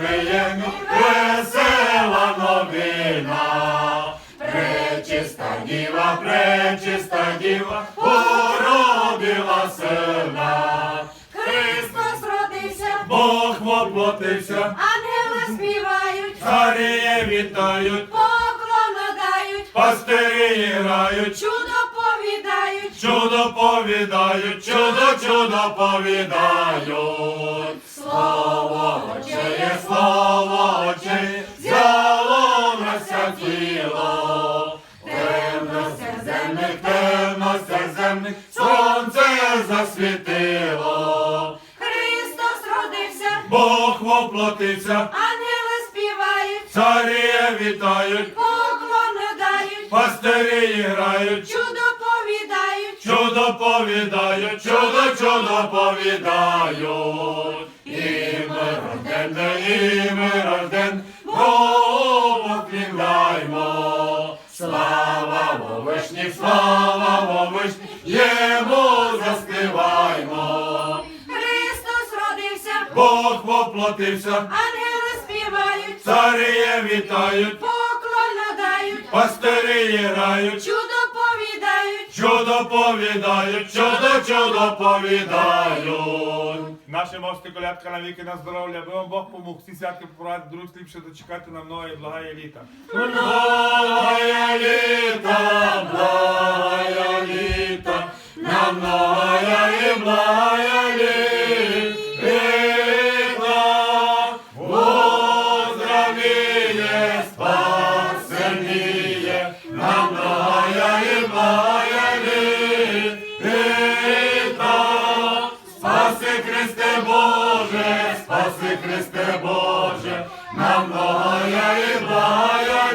Вифлеємі весела новина. Пречиста діва, пречиста діва, породила сина. Христос родився, Бог воплотився, ангели співають, царі вітають, поклон дають, пастирі грають, чудо повідають, чудо повідають, чудо, чудо повідають. Земних, темно земних, сонце засвітило. Христос родився, Бог воплотився, ангели співають, царі вітають, поклон дають, пастирі грають, чудо повідають, чудо повідають, чудо, чудо повідають. І ми рожденне, і ми рожден, Богу поклінаймо. Слава Вовишні, слава Вовишні, йому заспіваймо. Христос родився, Бог воплотився, ангели співають, царі вітають, поклон надають, пастирі грають, чудо повідають, чудо чудо, повідають. Наше мовське колядка на віки на здоров'я, аби вам Бог помог. Всі святки порадити, друг сліпше дочекати на многое благає літа. Многое літа, благая літа, на многое і благая літа. Поздравіє, спасеніє, на многое і благая спаси, Христе Боже, нам многое и благое.